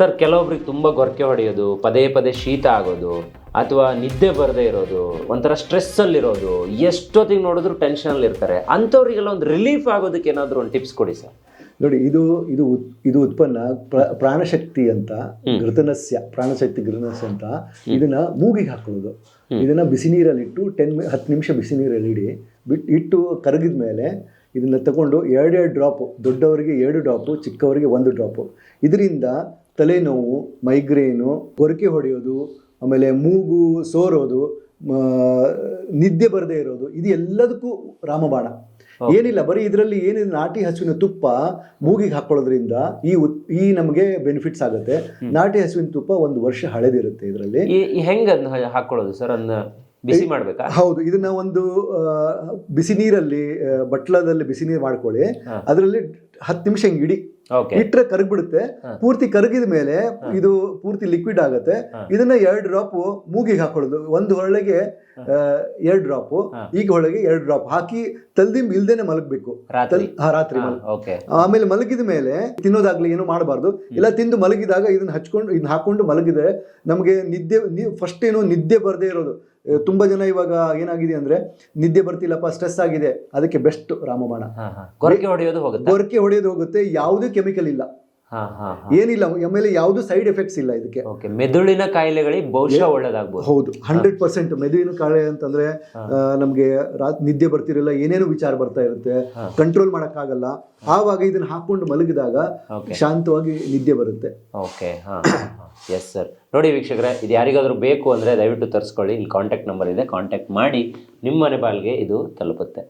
Sir ಕೆಲವೊಬ್ರಿಗೆ ತುಂಬ ಗೊರಕೆ ಹೊಡೆಯೋದು ಪದೇ ಪದೇ ಶೀತ ಆಗೋದು ಅಥವಾ ನಿದ್ದೆ ಬರದೇ ಇರೋದು ಒಂಥರ ಸ್ಟ್ರೆಸ್ಸಲ್ಲಿರೋದು ಎಷ್ಟೊತ್ತಿಗೆ ನೋಡಿದ್ರು ಟೆನ್ಷನಲ್ಲಿ ಇರ್ತಾರೆ. ಅಂಥವ್ರಿಗೆಲ್ಲ ಒಂದು ರಿಲೀಫ್ ಆಗೋದಕ್ಕೆ ಏನಾದರೂ ಒಂದು ಟಿಪ್ಸ್ ಕೊಡಿ ಸರ್. ನೋಡಿ ಇದು ಇದು ಇದು ಉತ್ಪನ್ನ ಪ್ರ- ಪ್ರಾಣಶಕ್ತಿ ಅಂತ ಘೃತನಸ್ಯ ಪ್ರಾಣಶಕ್ತಿ ಘೃತನಸ್ಯ ಅಂತ ಇದನ್ನ ಮೂಗಿಗೆ ಹಾಕೊಳ್ಳೋದು. ಇದನ್ನ ಬಿಸಿ ನೀರಲ್ಲಿ ಇಟ್ಟು ಟೆನ್ ಹತ್ತು ನಿಮಿಷ ಬಿಸಿ ನೀರಲ್ಲಿ ಇಡಿ ಬಿಟ್ಟು ಇಟ್ಟು ಕರಗಿದ ಮೇಲೆ ಇದನ್ನ ತಗೊಂಡು ಎರಡೆರಡು ಡ್ರಾಪು ದೊಡ್ಡವರಿಗೆ ಎರಡು ಡ್ರಾಪು ಚಿಕ್ಕವರಿಗೆ ಒಂದು ಡ್ರಾಪು ಇದರಿಂದ ತಲೆನೋವು ಮೈಗ್ರೇನು ಕೊರಕೆ ಹೊಡೆಯೋದು ಆಮೇಲೆ ಮೂಗು ಸೋರೋದು ನಿದ್ದೆ ಬರದೇ ಇರೋದು ಇದು ಎಲ್ಲದಕ್ಕೂ ರಾಮಬಾಣ. ಏನಿಲ್ಲ ಬರೀ ಇದರಲ್ಲಿ ಏನಿದೆ ನಾಟಿ ಹಸುವಿನ ತುಪ್ಪ ಮೂಗಿಗೆ ಹಾಕೊಳ್ಳೋದ್ರಿಂದ ಈ ಈ ನಮಗೆ ಬೆನಿಫಿಟ್ಸ್ ಆಗುತ್ತೆ. ನಾಟಿ ಹಸುವಿನ ತುಪ್ಪ ಒಂದು ವರ್ಷ ಹಳೆದಿರುತ್ತೆ ಇದರಲ್ಲಿ. ಹೆಂಗ್ ಹಾಕೊಳ್ಳೋದು ಸರ್? ಅದನ್ನ ಬಿಸಿ ಮಾಡ್ಬೇಕಾ? ಹೌದು ಇದನ್ನ ಒಂದು ಬಿಸಿ ನೀರಲ್ಲಿ ಬಟ್ಲದಲ್ಲಿ ಬಿಸಿ ನೀರು ಮಾಡ್ಕೊಳ್ಳಿ. ಅದರಲ್ಲಿ ಹತ್ತು ನಿಮಿಷ ಹಿಂಗೆ ಇಡಿ. ಇಟ್ರೆ ಕರಗ್ಬಿಡುತ್ತೆ. ಪೂರ್ತಿ ಕರಗಿದ ಮೇಲೆ ಇದು ಪೂರ್ತಿ ಲಿಕ್ವಿಡ್ ಆಗುತ್ತೆ. ಇದನ್ನ ಎರಡು ಡ್ರಾಪ್ ಮೂಗಿಗೆ ಹಾಕೊಳ್ಳೋದು. ಒಂದು ಹೊಳೆಗೆ ಎರಡ್ ಡ್ರಾಪ್ ಈಗ ಹೊಳೆಗೆ ಎರಡ್ ಡ್ರಾಪ್ ಹಾಕಿ ತಲ್ದಿ ಇಲ್ದೇನೆ ಮಲಗಬೇಕು. ರಾತ್ರಿ. ಆಮೇಲೆ ಮಲಗಿದ ಮೇಲೆ ತಿನ್ನೋದಾಗ್ಲಿ ಏನು ಮಾಡಬಾರ್ದು. ಇಲ್ಲ ತಿಂದು ಮಲಗಿದಾಗ ಇದನ್ನ ಹಚ್ಕೊಂಡು ಇದನ್ನ ಹಾಕೊಂಡು ಮಲಗಿದ್ರೆ ನಮಗೆ ನಿದ್ದೆ ಫಸ್ಟ್ ಏನು ನಿದ್ದೆ ಬರದೇ ಇರೋದು. ತುಂಬಾ ಜನ ಇವಾಗ ಏನಾಗಿದೆ ಅಂದ್ರೆ ನಿದ್ದೆ ಬರ್ತಿಲ್ಲಪ್ಪ ಸ್ಟ್ರೆಸ್ ಆಗಿದೆ ಅದಕ್ಕೆ ಬೆಸ್ಟ್ ರಾಮಬಾಣ. ಕೊರಕೆ ಗೊರಕೆ ಹೊಡೆಯೋದು ಹೋಗುತ್ತೆ. ಕೊರಕೆ ಹೊಡೆಯೋದು ಹೋಗುತ್ತೆ ಯಾವುದೇ ಕೆಮಿಕಲ್ ಇಲ್ಲ. ಏನಿಲ್ಲ ಆಮೇಲೆ ಯಾವುದು ಸೈಡ್ ಎಫೆಕ್ಟ್ಸ್ ಇಲ್ಲ ಇದಕ್ಕೆ. ಮೆದುಳಿನ ಕಾಯಿಲೆಗಳಿಗೆ ಬಹುಶಃ ಒಳ್ಳೇದಾಗಬಹುದು ಹೌದು ಹಂಡ್ರೆಡ್ ಪರ್ಸೆಂಟ್ ಮೆದುವಿನ ಕಾಯಿಲೆ ಅಂತಂದ್ರೆ ನಮಗೆ ರಾತ್ ನಿದ್ದೆ ಬರ್ತಿರಲ್ಲ ಏನೇನು ವಿಚಾರ ಬರ್ತಾ ಇರುತ್ತೆ. ಕಂಟ್ರೋಲ್ ಮಾಡಕ್ಕಾಗಲ್ಲ. ಆವಾಗ ಇದನ್ನ ಹಾಕೊಂಡು ಮಲಗಿದಾಗ ಶಾಂತವಾಗಿ ನಿದ್ದೆ ಬರುತ್ತೆ. ಓಕೆ ಹಾಂ ಎಸ್ ಸರ್ ನೋಡಿ ವೀಕ್ಷಕರೇ ಇದು ಯಾರಿಗಾದ್ರೂ ಬೇಕು ಅಂದರೆ ದಯವಿಟ್ಟು ತರಿಸ್ಕೊಳ್ಳಿ. ಇಲ್ಲಿ ಕಾಂಟ್ಯಾಕ್ಟ್ ನಂಬರ್ ಇದೆ ಕಾಂಟ್ಯಾಕ್ಟ್ ಮಾಡಿ. ನಿಮ್ಮ ಮನೆ ಬಾಲ್ಗೆ ಇದು ತಲುಪುತ್ತೆ.